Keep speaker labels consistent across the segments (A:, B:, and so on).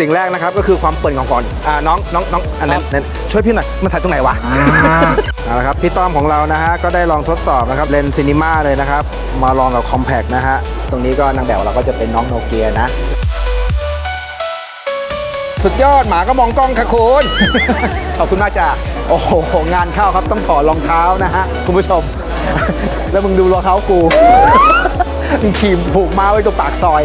A: สิ่งแรกนะครับก็คือความเปิดของก่อนอ่าน้องน้องน้องอันนั้นนั้นช่วยพี่หน่อยมันถ่ายตรงไหนวะเอาละครับพี่ต้อมของเรานะฮะก็ได้ลองทดสอบนะครับเลนส์ซีนิม่าเลยนะครับมาลองกับคอมแพกนะฮะตรงนี้ก็นางแบบของเราก็จะเป็นน้องโนเกียนะ สุดยอดหมาก็มองกล้องค่ะคุณขอบคุณมากจ้ะโอ้โหงานเข้าครับต้องถอดรองเท้านะฮะคุณผู้ชม แล้วมึงดูรองเท้ากูมึงขี่ผูกม้าไว้ตรงปากซอย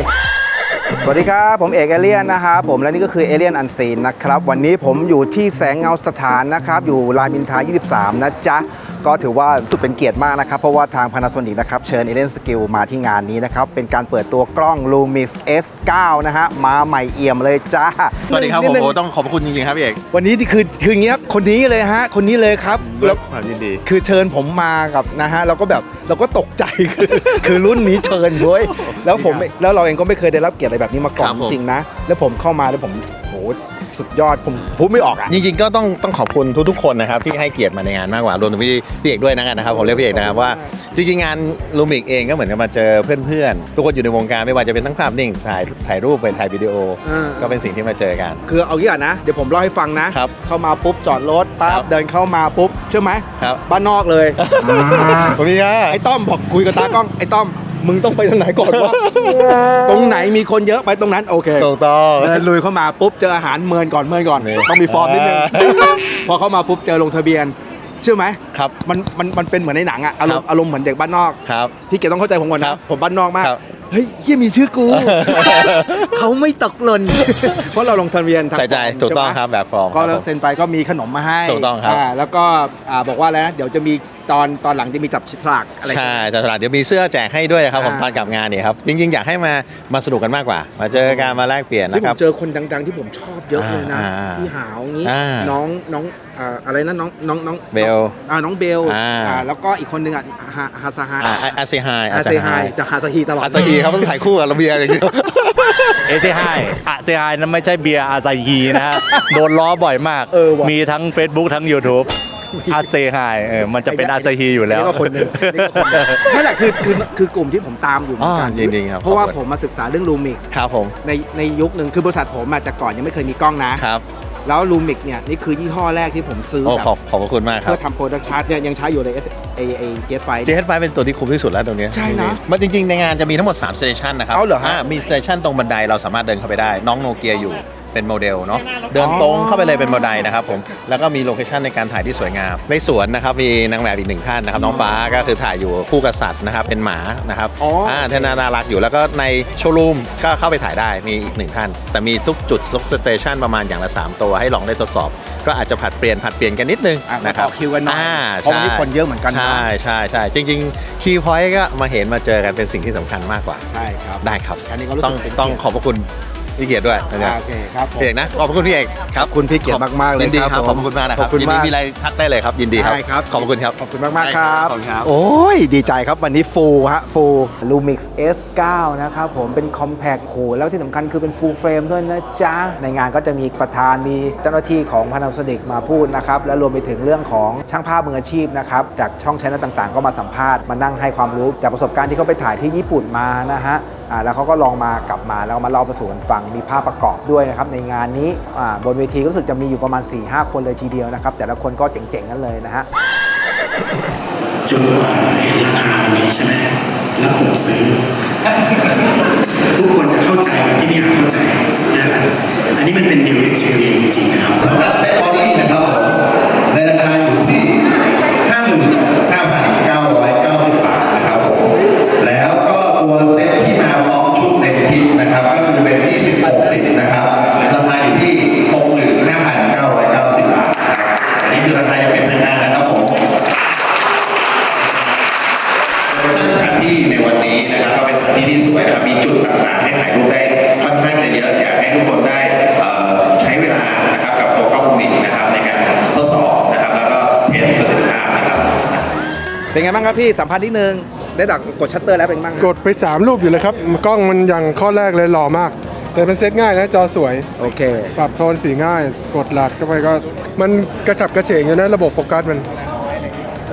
A: สวัสดีครับ ผมเอกเอเลียนนะครับผมและนี่ก็คือเอเลียนอันซีนนะครับ วันนี้ผมอยู่ที่แสงเงาสถานนะครับ อยู่รามอินทรา23 นะจ๊ะ ก็ถือว่ารู้สุดเป็นเกียรติมากนะครับ เพราะว่าทาง Panasonic นะครับ เชิญเอเลียนสกิลมาที่งานนี้นะครับ เป็นการเปิดตัวกล้อง Lumix S9 นะฮะมาใหม่เอี่ยมเลยจ้า
B: สวัสดีครับ
A: นิ
B: ผม
A: นึง
B: โอ้ต้องขอบคุณจริงๆครับพี่เอก
A: วันนี้ที่คือคืออย่างเงี้ยคนนี้เลยฮะคนนี้เลยครับแล้ว
B: ความยินดี
A: คือเชิญผมมากับนะฮะเราก็แบบเราก็ตกใจคือคือรุ่นนี้เชิญเว้ยแล้วผมไม่แล้วเราเองก็ไม่เคยได้รับเกียรติอะไรแบบนี้มาก่อน
B: ครับ
A: จ
B: ผม
A: ริงๆนะ แล้วผมเข้ามาแล้วผมโหสุดยอดผมพูดไม่ออกอะ
B: จริงๆก็ต้องต้องขอบคุณทุกๆ คนนะครับที่ให้เกียรติมาในงานมากกว่ารวมถึงพี่พี่เอกด้วยนะกันนะครับผมเรียกพี่เอกนะครับว่าจริงๆงานลูมิกเองก็เหมือนกับมาเจอเพื่อนๆทุกคนอยู่ในวงการไม่ว่าจะเป็นทั้งภาพนิ่งถ่ายถ่ายรูปไปถ่ายวิดีโอ
A: อ่า
B: ก็เป็นสิ่งที่มาเจอกัน
A: คือเอางี้ก่อนนะ เดี๋ยวผมเล่าให้ฟังนะ
B: ครับ
A: เข้ามาปุ๊บจอดรถปั๊
B: ครับบ
A: เดินเข้ามาปุ๊บเชื่อไหม
B: ครับ
A: บ้านนอกเลย
B: ผมมีอะ
A: ไอ้ต้อมบอกคุยกับตากล้องไอ้ต้อม มึงต้องไปทางไหนก่อนวะตรงไหนมีคนเยอะไปตรงนั้นโอเค
B: ถูกต้อง
A: เดินลุยเข้ามาปุ๊บเจออาหารเมินก่อนเมินก่อน
B: นี่
A: ต้องมีฟอร์มนิดนึง
B: อ่า
A: พอเข้ามาปุ๊บเจอลงทะเบียนเชื่อไหม
B: ครับ
A: มันมันมันเป็นเหมือนในหนังอะอารม
B: ครั
A: ณ์
B: บ
A: อารมณ์เหมือนเด็กบ้านนอก
B: ครับ
A: พี่เกดต้องเข้าใจผมก่อน
B: ครั
A: นะ
B: บ
A: ผมบ้านนอกมาก
B: ครับ
A: เฮ้ยเฮียมีชื่อกูเขาไม่ตกหล่นเพราะเราลงทะเบียนทาง
B: ใส่ใจ
A: ฟร์ม
B: ถูกต้อง
A: ใช่ไหม
B: ครับแบบฟอร์ม
A: ก็
B: ครับ
A: แล้ว
B: ผม
A: เซ็นไปก็มีขนมมาให้
B: ถูกต้องครับา
A: แล้วก็อ่าบอกว่าแล้วนะเดี๋ยวจะมี ตอนตอนหลังจะมีจับฉลากอะไร
B: ใช่แต่ตลาดเดี๋ยวมีเสื้อแจกให้ด้วยนะครับผม
A: อ่า
B: ตอนกลับงานเนี่ยครับจริง ๆ อยากให้มามาสนุกกันมากกว่า มาเจอกันมาแลกเปลี่ยน
A: ที่
B: นะ
A: ผ
B: ครับ
A: มเจอคนดังๆที่ผมชอบเยอะเลยนะ
B: อ่าอ่า
A: พี่หาวงี้
B: อ่า
A: น้องน้องอ่าอะไรนะน้องน้องน้อง
B: เบล
A: อ่าน้องเบล
B: อ่า
A: อ่าแล้วก็อีกคนหนึ่งอะฮาฮาซาฮา
B: อ่าอาเซฮาย
A: อาเซฮายจากฮาซาฮีตลอด
B: อาซาฮีเขาต้องถ่ายคู่กับระเบียร์อย่างเดียว
C: เอเซไฮอะเซไฮนั้นไม่ใช่เบียร์อาซาฮีนะฮะ โดนล้อบ่อยมาก
A: เออว่ะ
C: มีทั้ง Facebook ทั้ง YouTube อาเซไฮเออมันจะเป็นอาซาฮีอยู่แล้ว
A: นี่ก็คนหนึ่งนี่ก็คนหนึ่งนั่นแหละคือคือคือกลุ่มที่ผมตามอยู่เหมือนกัน
B: อ๋อจริงๆครับ
A: เพราะว่า
B: ขอบคุณ
A: ผมมาศึกษาเรื่องลูมิก
B: ครับผม
A: ในในยุคหนึ่งคือบริษัทผมมาแต่ก่อนยังไม่เคยมีกล้องนะ
B: ครับ
A: แล้วลูมิกเนี่ยนี่คือยี่ห้อแรกที่ผมซื้อ
B: โอ้
A: แบบ
B: ขอบขอบพระคุณมากครั
A: เพื่
B: บ
A: อทำโปรดักชันเนี่ยยังใช้อยู่เลยไอไอเจ็ตไฟ
B: เจเฮดไฟเป็นตัวที่คุ้มที่สุดแล้วตรงเนี้ย
A: ใช่นะ
B: มันจริงๆ ในงานจะมีทั้งหมด3สเตชันนะครับ
A: เอาเหรอฮะ
B: มีสเตชันตรงบันไดเราสามารถเดินเข้าไปได้ น้องโนเกียอยู่ เป็นโมเดลเนาะเดินตรงเข้าไปเลยเป็นบันไดนะครับผมแล้วก็มีโลเคชันในการถ่ายที่สวยงามในสวนนะครับมีนางแบบอีกหนึ่งท่านนะครับน้องฟ้าก็คือถ่ายอยู่คู่กับสัตว์นะครับเป็นหมานะครับ
A: อ๋ออ่า
B: ท่านน่ารักอยู่แล้วก็ในโชว์รูมก็เข้าไปถ่ายได้มีอีกหนึ่งท่าน แต่มีทุกจุดสเตชันประมาณอย่างละ 3 ตัวให้ลองได้ทดสอบ ก็อาจจะผัดเปลี่ยนผัดเปลี่ยนกันนิดนึง
A: อะ
B: นะครับ
A: ต่อคิวกันหน่อย
B: อ่
A: เพราะวันนี้
B: ใช่
A: คนเยอะเหมือนกันนะ
B: ใช่ใช่ใช่จริงๆคีย์พอยต์ก็มาเห็นมาเจอกันเป็นสิ่งที่สำคัญมากกว่า
A: ใช่ครับ
B: ได้ครับ
A: อันนี้ก็รู้สึก
B: ต้อง
A: เป็น
B: ต้อง
A: เกียรติ
B: ขอบพระคุณ พี่เกียรติด้วยนะค
A: อ่า
B: รับ
A: โอเคครับผม
B: พี่เอกนะขอบพระคุณพี่เอกครับ
A: ขอบคุณพี่เกียรติมากๆเลย
B: ยินดี
A: ครับ
B: ครับ
A: ผม
B: ขอบคุณมากนะค
A: ข
B: รั
A: อ
B: บบ
A: คุณ
B: ยินดี
A: มาก
B: มีอะไรทักได้เลยครับ ยินดีครับ
A: ได้ครับ
B: ขอบคุณครับ
A: ขอบคุณมากๆครับ
B: ขอบคุณครับ
A: โอ้ย ดีใจครับ วันนี้ฟูลฮะฟูล Lumix S9 นะครับผมเป็น Compact โหแล้วที่สำคัญคือเป็น Full Frame ด้วยนะจ๊ะ ในงานก็จะมีประธานมีเจ้าหน้าที่ของ Panasonic มาพูดนะครับ และรวมไปถึงเรื่องของช่างภาพมืออาชีพนะครับ จากช่องชแนลต่างๆ ก็มาสัมภาษณ์มานั่งให้ความรู้จากประสบการณ์ที่เขาไปถ่ายที่ญี่ปุ่นมานะฮะอ่า แล้วเขาก็ลองมากลับมาแล้วมาเล่าประสู่กันฟังมีภาพประกอบด้วยนะครับในงานนี้อ่าบนเวทีก็รู้สึกจะมีอยู่ประมาณ 4-5 คนเลยทีเดียวนะครับ แต่ละคนก็เจ๋งๆกันเลยนะฮะ
D: จนกว่าเห็นราคาวันนี้ใช่ไหมแล้วกดซื้อ ทุกคนจะเข้าใจแบบที่พี่อาเข้าใจนะอันนี้มันเป็น new experience จริงๆนะครับ
E: สำหรับเซ็ตบอดี้นะครับ เป็นไงบ้า
A: งครับพี่สัมภาษณ์นิดนึงได้ดักกดชัตเตอร์แล้วเป็นไงบ้าง
F: กดไป 3 รูปอยู่เลยครับ กล้องมันอย่างข้อแรกเลยหล่อมาก แต่เป็นเซ็ตง่ายนะจอสวย
A: โอเค
F: ปรับโทนสีง่าย กดหลัดเข้าไปก็ มันกระฉับกระเฉงอยู่นะระบบโฟกัสมัน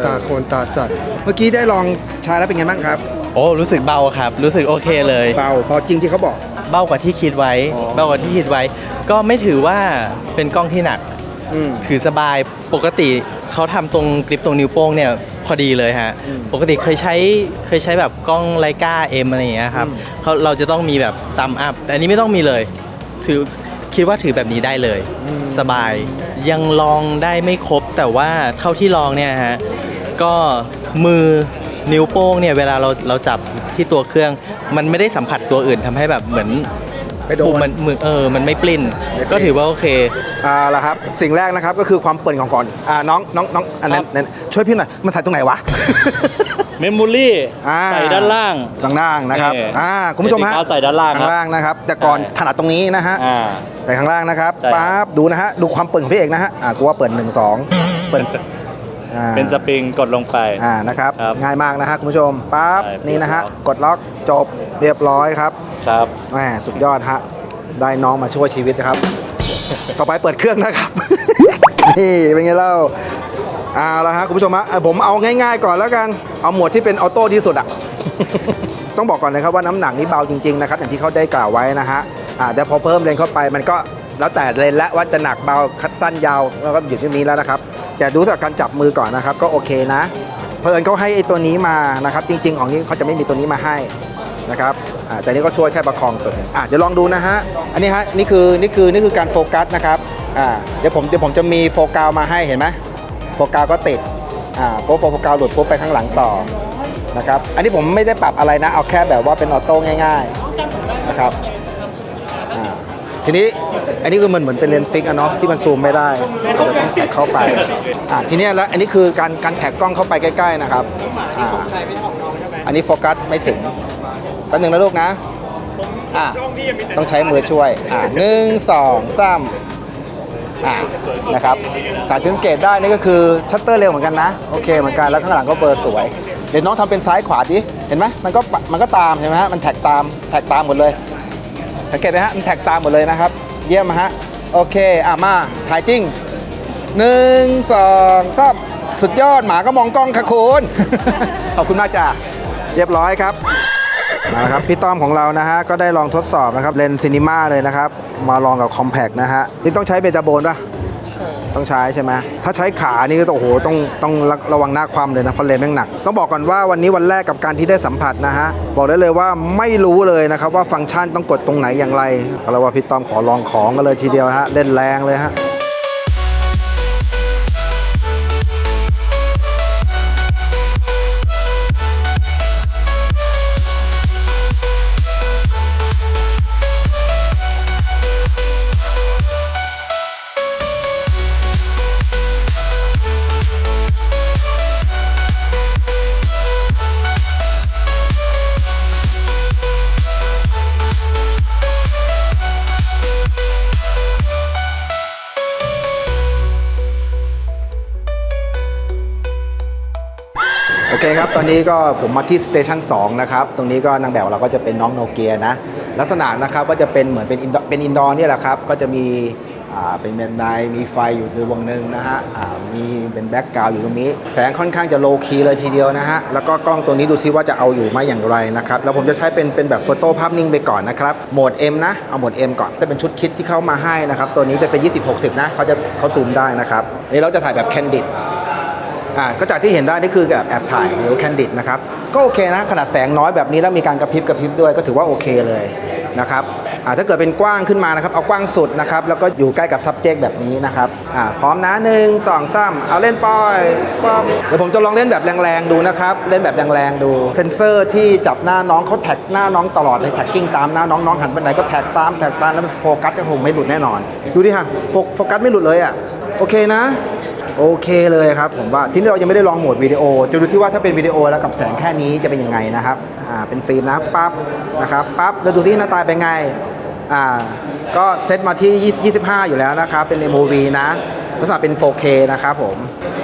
F: ตาโคนตาสัตว์
A: เมื่อกี้ได้ลองใช้แล้วเป็นไงบ้างครับ
G: โอ้รู้สึกเบาครับ รู้สึกโอเคเลย
A: เบาพอจริงที่เขาบอก
G: เบากว่าที่คิดไว้
A: อ๋อ
G: เบากว่าที่คิดไว้ ก็ไม่ถือว่าเป็นกล้องที่หนัก
A: อืม
G: ถือสบายปกติเขาทำตรงกริปตรงนิ้วโป้งเนี่ยพ อดีเลยฮะปกติเคยใช้เคยใช้แบบกล้องไลกาเอ็มอะไรอย่างเงี้ยครับเขาเราจะต้องมีแบบตัมอัพแต่อันนี้ไม่ต้องมีเลย ถือคิดว่าถือแบบนี้ได้เลย สบายยังลองได้ไม่ครบ แต่ว่าเท่าที่ลองเนี่ยฮะก็มือนิ้วโป้งเนี่ยเวลาเราเราจับที่ตัวเครื่อง มันไม่ได้สัมผัสตัวอื่นทำให้แบบเหมือน
A: ไปโดน
G: ปุ่มมันมือเออมันไม่ปลิ้น ก็ถือว่าโอเค
A: อ่าละครับ สิ่งแรกนะครับก็คือความเปิดของก่อนอ่าน้องน้องน้องอันนั้นนั้นช่วยพี่หน่อย มันใส่ตรงไหนวะ
C: เมมโมรี่
A: อ่า
C: ใส่ด้านล่าง
A: ด้านล่างนะครับ
C: เอออ่
A: อ่าคุณผู้ชมฮะ
C: เดี๋ยวใส่ด้านล่างครับ
A: ข้างล่างนะครับ แต่ก่อน
C: ใช่
A: ถนัดตรงนี้นะฮะ
C: อ่า
A: ใส่ข้างล่างนะครับ
C: ใช่ครับ
A: ปั๊บดูนะฮะดูความเปิดของพี่เอกนะฮะอ่ากูว่าเปิดหนึ่งสองเปิด อ่า
C: เป็นสปริงกดลงไป
A: อ่านะครับ
C: ครับ
A: ง่ายมากนะฮะคุณผู้ชมปั๊บ
C: ใช่
A: นี่นะฮะ
C: เรียบร้อย
A: กดล็อกจบเรียบร้อยครับ
C: ครับ
A: แหมสุดยอดฮะได้น้องมาช่วยชีวิตนะครับ ต่อไปเปิดเครื่องนะครับ นี่เป็นไงเล่าเอาละฮะคุณผู้ชมฮะเอ่อผมเอาง่าย ๆ ก่อนแล้วกันเอาหมวดที่เป็นออโต้ที่สุดอะ ต้องบอกก่อนนะครับว่าน้ำหนักนี่เบาจริงๆนะครับอย่างที่เขาได้กล่าวไว้นะฮะอ่าแต่พอเพิ่มเลนเข้าไปมันก็ แล้วแต่เลนละว่าจะหนักเบาคัดสั้นยาวแล้วก็อยู่ที่นี้แล้วนะครับ แต่ดูจากการจับมือก่อนนะครับ ก็โอเคนะเพอิญเขาให้ไอ้ตัวนี้มานะครับ จริง ๆ ของนี้เขาจะไม่มีตัวนี้มาให้นะครับแต่นี่ก็ช่วยแค่ประคองตัวเองเดี๋ยวลองดูนะฮะอันนี้ฮะนี่คือนี่คือนี่คือการโฟกัสนะครับเดี๋ยวผมเดี๋ยวผมจะมีโฟกัสมาให้เห็นไหมโฟกัสก็ติดอ่าโป๊ะโฟกัสหลุดปุ๊บไปข้างหลังต่อนะครับอันนี้ผมไม่ได้ปรับอะไรนะ เอาแค่แบบว่าเป็นออโต้ง่าย ๆนะครับทีนี้ อันนี้คือมันเหมือนเป็นเลนส์ฟิกอะเนาะที่มันซูมไม่ได้เราจะต้องแท็กเข้าไปอ่าทีเนี้ยแล้วอันนี้คือการการแท็กกล้องเข้าไปใกล้ ๆนะครับอ่าอันนี้โฟกัสไม่ถึงแป๊บหนึงนะลูกนะอ่าต้องใช้มือช่วยอ่าหนึ่งสองสามอ่านะครับสาธิตสังเกตได้นี่ก็คือชัตเตอร์เร็วเหมือนกันนะโอเคเหมือนกันแล้วข้างหลังก็เบอร์สวยเดี๋ยวน้องทำเป็นซ้ายขวาดิเห็นไหมมันก็มันก็ตามใช่ไหมฮะมันแท็กตามแท็กตามหมดเลยสังเกตไหมฮะมันแท็กตามหมดเลยนะครับ เยี่ยมฮะ โอเค อะมา ถ่ายจริงหนึ่งสองสามสุดยอดหมาก็มองกล้องค่ะคุณ ขอบคุณมากจ้ะ เรียบร้อยครับ มาแล้วครับพี่ต้อมของเรานะฮะ ก็ได้ลองทดสอบนะครับเลนส์ซีนิม่าเลยนะครับ มาลองกับคอมแพกนะฮะ นี่ต้องใช้เบตาโบนป่ะ ต้องใช้ใช่ไหมถ้าใช้ขานี่ก็โอ้โหต้องต้องระระวังหน้าความเลยนะเพราะเลนแม่งหนัก ต้องบอกก่อนว่าวันนี้วันแรกกับการที่ได้สัมผัสนะฮะบอกได้เลยว่าไม่รู้เลยนะครับว่าฟังก์ชันต้องกดตรงไหนอย่างไรเลยว่าพี่ต้อมขอลองของกันเลยทีเดียวนะฮะเล่นแรงเลยฮะ ตรงนนี้ก็ผมมาที่สเตชัน2นะครับ ตรงนี้ก็นางแบบเราก็จะเป็นน้องโนเกียนะ ลักษณะนะครับก็จะเป็นเหมือนเป็นอินดเป็นอินดอร์เนี่ยแหละครับ ก็จะมีเป็นแมนไดมีไฟอยู่ในวงหนึ่งนะฮะมีเป็นแบ็กกราวอยู่ตรงนี้ แสงค่อนข้างจะโลคีเลยทีเดียวนะฮะ แล้วก็กล้องตัวนี้ดูซิว่าจะเอาอยู่ไหมอย่างไรนะครับ แล้วผมจะใช้เป็นเป็นแบบโฟโต้ภาพนิ่งไปก่อนนะครับ โหมด M นะ เอาโหมด M ก่อน จะเป็นชุดคิดที่เข้ามาให้นะครับ ตัวนี้จะเป็น 20-60 นะ เขาจะเขาซูมได้นะครับ นี่เราจะถ่ายแบบแคนดิด อ่าก็จากที่เห็นได้นี่คือแบบแอบถ่ายหรือแคนดิดนะครับ ก็โอเคนะขนาดแสงน้อยแบบนี้แล้วมีการกระพริบกระพริบด้วยก็ถือว่าโอเคเลยนะครับอ่าถ้าเกิดเป็นกว้างขึ้นมานะครับเอากว้างสุดนะครับแล้วก็อยู่ใกล้กับ subject แบบนี้นะครับอ่าพร้อมนะหนึ่งสองสามเอาเล่นปล่อยปั๊บเดี๋ยวผมจะลองเล่นแบบแรงๆดูนะครับเล่นแบบแรงๆดู เซนเซอร์ที่จับหน้าน้องเขาแท็กหน้าน้องตลอดเลยแท็กกิ้งตามหน้าน้องน้องหันไปไหนก็แท็กตามแท็กตามแล้วโฟกัสก็คงไม่หลุดแน่นอน ดูดิฮะโฟโฟกัสไม่หลุดเลยอะโอเคนะ โอเคเลยครับผมว่าที่เรายังไม่ได้ลองโหมดวิดีโอจะดูที่ว่าถ้าเป็นวิดีโอแล้วกับแสงแค่นี้จะเป็นยังไงนะครับอ่าเป็นฟิล์มนะปั๊บนะครับปั๊บแล้วดูที่หน้าตาเป็นไงอ่าก็เซตมาที่ 25 อยู่แล้วนะครับเป็น MOV นะลักษณะเป็น 4K นะครับผม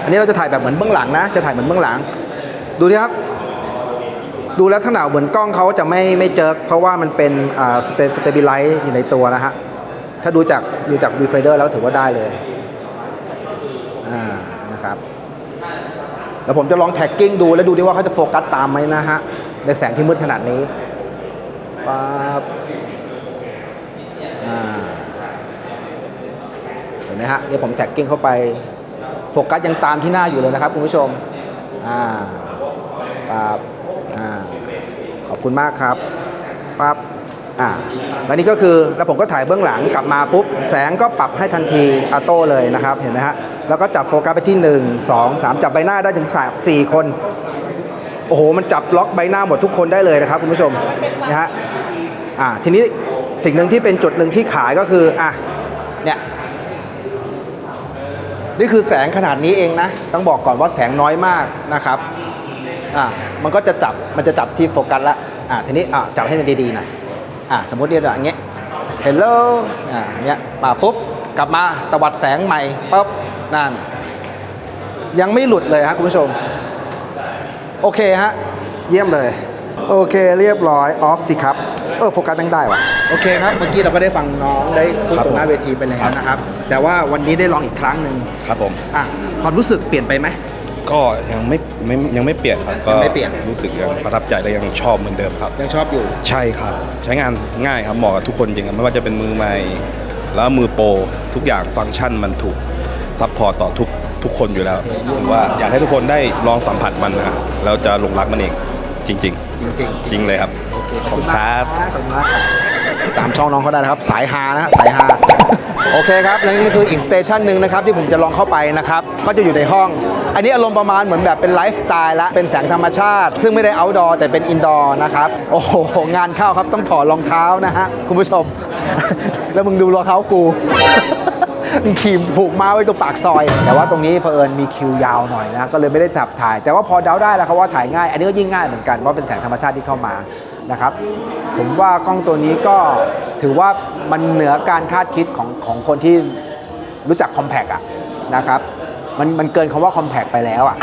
A: อันนี้เราจะถ่ายแบบเหมือนเบื้องหลังนะ จะถ่ายเหมือนเบื้องหลัง ดูดิครับ ดูแล้วขนาดเหมือนกล้องเขาจะไม่ไม่เจิกเพราะว่ามันเป็นอ่าสเตสเตบิไลซ์อยู่ในตัวนะฮะถ้าดูจากดูจากวิวไฟเดอร์แล้วถือว่าได้เลย อ่านะครับแล้วผมจะลองแท็กกิ้งดูแล้วดูดิว่าเขาจะโฟกัสตามไหมนะฮะในแสงที่มืดขนาดนี้ปั๊บอ่าไหมฮะเนี่ยผมแท็กกิ้งเข้าไปโฟกัสยังตามที่หน้าอยู่เลยนะครับคุณผู้ชมอ่าปั๊บอ่าขอบคุณมากครับปั๊บอ่าแล้วนี่ก็คือแล้วผมก็ถ่ายเบื้องหลังกลับมาปุ๊บ แสงก็ปรับให้ทันทีออโต้เลยนะครับ เห็นไหมฮะ แล้วก็จับโฟกัสไปที่ 1 2 3 จับใบหน้าได้ถึง3 4 คน โอ้โห มันจับล็อกใบหน้าหมดทุกคนได้เลยนะครับคุณผู้ชมนะฮะอ่าทีนี้สิ่งหนึ่งที่เป็นจุดหนึ่งที่ขายก็คืออะเนี่ยนี่คือแสงขนาดนี้เองนะ ต้องบอกก่อนว่าแสงน้อยมากนะครับอ่ามันก็จะจับมันจะจับที่โฟกัสละอ่าทีนี้อ่าจับให้มันดีๆหน่อยอ่าสมมติเรียกอย่างเงี้ย hello อ่าเนี้ยมาปุ๊บกลับมาตวัดแสงใหม่ปุ๊บ นั่น ยังไม่หลุดเลยครับคุณผู้ชม โอเคฮะ เยี่ยมเลย โอเคเรียบร้อยออฟสิครับ เออโฟกัสแม่งได้ว่ะ โอเคครับ เมื่อกี้เราก็ได้ฟังน้องได้พูด
H: ครับ
A: ตรงหน้า
H: ผม
A: เวทีไปแล้วนะครับ แต่ว่าวันนี้ได้ลองอีกครั้งหนึ่ง
H: ครับผม
A: อะความรู้สึกเปลี่ยนไปไหม
H: ก็ยังไม่ไม่ยังไม่เปลี่ยนครับก็
A: ยังไม่เปลี่ยน
H: รู้สึกยังประทับใจและยังชอบเหมือนเดิมครับ
A: ยังชอบอยู่
H: ใช่ครับ ใช้งานง่ายครับเหมาะกับทุกคนจริงครับไม่ว่าจะเป็นมือใหม่ แล้วมือโปรทุกอย่างฟังก์ชันมันถูก ซัพพอร์ตต่อทุกทุกคนอยู่แล้วผมว่าอยากให้ทุกคนได้ลองสัมผัสมันนะแล้วจะหลงรักมันเองจริง
A: จริงๆ
H: ๆจริงเลยครับ
A: โอเค
H: ขอบคุณครับ
A: ขอบคุณมากครับตามช่องน้องเขาได้นะครับ สายฮานะฮะสายฮาโอเคครับและนี่คืออีกสเตชันหนึ่งนะครับที่ผมจะลองเข้าไปนะครับก็จะอยู่ในห้อง อันนี้อารมณ์ประมาณเหมือนแบบเป็นไลฟ์สไตล์ละเป็นแสงธรรมชาติ ซึ่งไม่ได้ outdoor แต่เป็น indoor นะครับโอ้โหงานเข้าครับต้องถอดรองเท้านะฮะคุณผู้ชม แล้วมึงดูรองเท้ากู ขี่ผูกมาไว้ตรงปากซอย แต่ว่าตรงนี้เผอิญมีคิวยาวหน่อยนะ ก็เลยไม่ได้ถับถ่าย แต่ว่าพอเดาได้แล้วครับว่าถ่ายง่าย อันนี้ก็ยิ่งง่ายเหมือนกัน เพราะเป็นแสงธรรมชาติที่เข้ามานะครับ ผมว่ากล้องตัวนี้ก็ถือว่ามันเหนือการคาดคิดของของคนที่รู้จักคอมแพกอะนะครับ มันมันเกินคำว่าคอมแพกไปแล้วอะ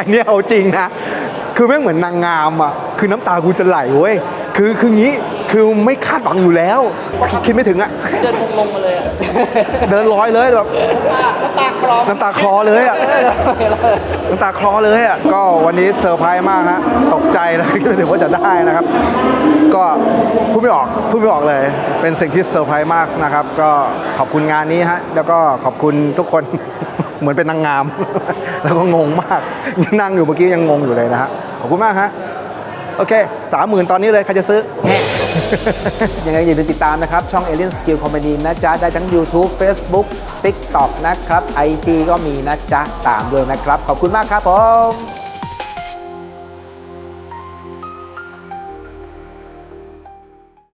A: อันนี้เอาจริงนะ คือแม่งเหมือนนางงามอะ คือน้ำตากูจะไหลเว้ย คือคืองี้ คือไม่คาดหวังอยู่แล้ว คิดไม่ถึงอะเดินลงมาเลยเดินลอยเลยแบบน้ำตาคลอน้ำตาคลอเลยอะน้ำตาคลอเลยอะก็วันนี้เซอร์ไพรส์มากฮะตกใจเลยคิดไม่ถึงว่าจะได้นะครับ ก็พูดไม่ออกพูดไม่ออกเลย เป็นสิ่งที่เซอร์ไพรส์มากนะครับ ก็ขอบคุณงานนี้ฮะแล้วก็ขอบคุณทุกคนเหมือนเป็นนางงาม แล้วก็งงมากนั่งอยู่เมื่อกี้ยังงงอยู่เลยนะฮะขอบคุณมากฮะโอเคสามหมื่นตอนนี้เลยใครจะซื้อแง่ ยังไงอย่าลืมติดตามนะครับ ช่อง Alien Skill Company นะจ๊ะ ได้ทั้ง YouTube Facebook TikTok นะครับ IG ก็มีนะจ๊ะ ตามด้วยนะครับ ขอบคุณมากครับผม